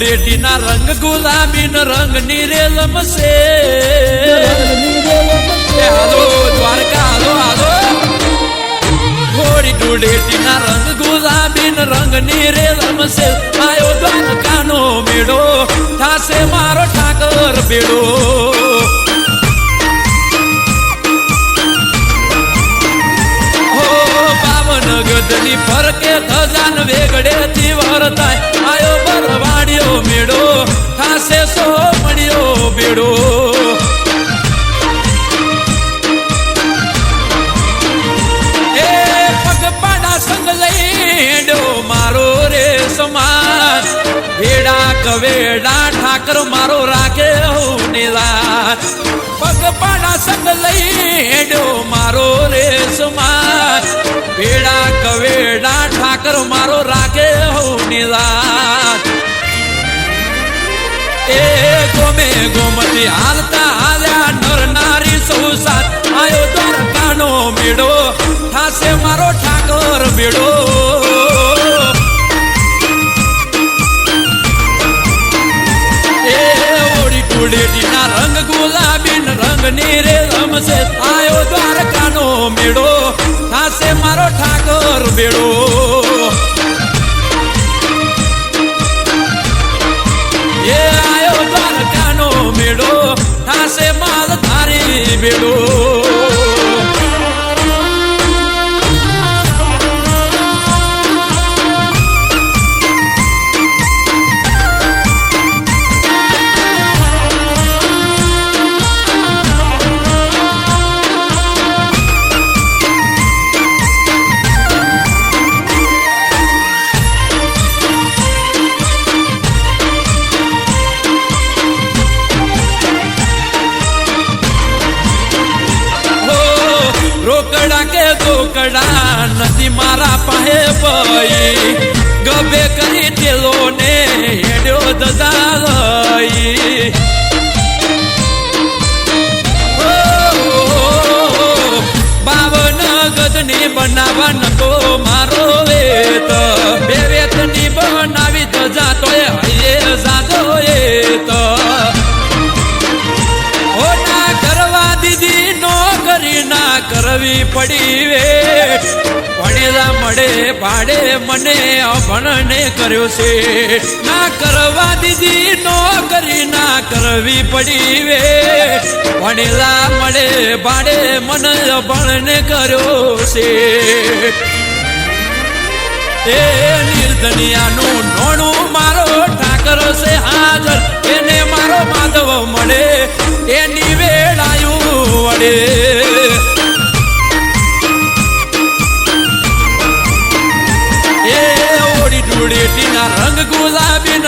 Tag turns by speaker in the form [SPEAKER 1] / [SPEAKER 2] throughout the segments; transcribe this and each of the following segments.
[SPEAKER 1] ધૂળેટીના રંગ ગુલાબી ન રંગ નીરે લમશે એ હાલો, દ્વારકા, હાલો હાલો. હોળી ધૂળેટીના રંગ ગુલાબી ન રંગ નીરે લમશે આયો દ્વારકાનો મેળો, થાશે મારો ઠાકર બેડો. પાવન ગદની ફરકે ખજાન વેગડે થી વરતાય. કવેડા ઠાકર મારો રાખે હું નીલા પગપાડા સંગ લઈડો મારો રે વેડા કવેડા ઠાકર મારો રાખે હું નીલા એ ગોમે ગોમતી હાલતા હાલ્યા નર નારી સૌ સાથ આયો દ્વારકાનો મેળો ઠાસે મારો ઠાકર બેડો ટુડેટીના રંગ ગુલાબી રંગની રે રમશે. આયો દ્વારકાનો મેળો. થાશે મારો ઠાકર બેડો રોકડા નથી મારા પાસે ભાઈ. ગબે કરી તેલો ને હેડ્યો દદા લઈ બાવન ગદની બનાવવા કરવી પડી વે ભણેલા મળે, ભાડે મને અભણને કર્યો છે. ના કરવા દીધી, નોકરી ના કરવી પડી વે ભણેલા મળે, ભાડે મને અભણને કર્યો છે. એ નિર્ધનિયાનું નોણું મારો ઠાકર છે હાજર. એને મારો માધવ મળે. એની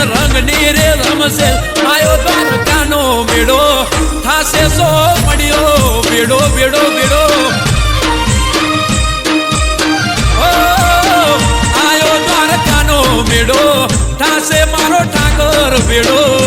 [SPEAKER 1] ગુલાબી ન રંગ નીરે રમશે. આયો દ્વારકાનો મેળો. થાશે સો મળ્યો. બેડો બેડો બેડો આયો દ્વારકાનો મેળો. થાશે મારો ઠાકર બેડો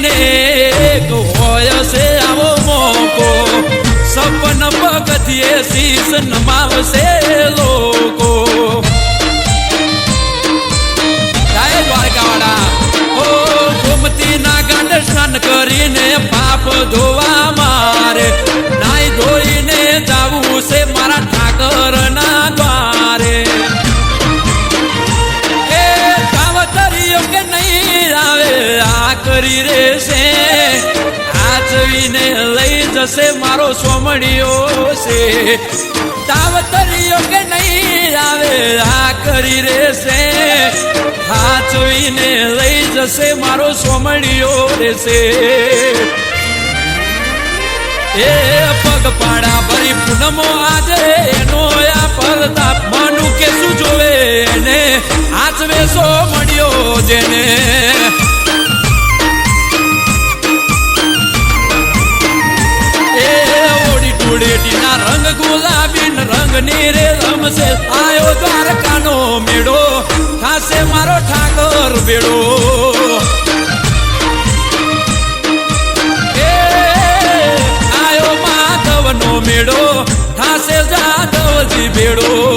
[SPEAKER 1] મહિને એક હોય છે આવો મોકો. સપન પગથિયે શીશ નમાવશે જશે મારો સોમડીયો છે. તાવતરીઓ કે નહીં આવે, આ કરી રેશે હાચવીને લઈ જશે મારો સોમડીયો રહેશે. એ પગ પાડા ભરી પૂનમો આજે, એનો આ પરતાપ માનું કે શું જોવે એને. હાચવે મળ્યો જેને. વેળો એ આયો માધવનો મેળો. થાશે જાદવજી ભેળો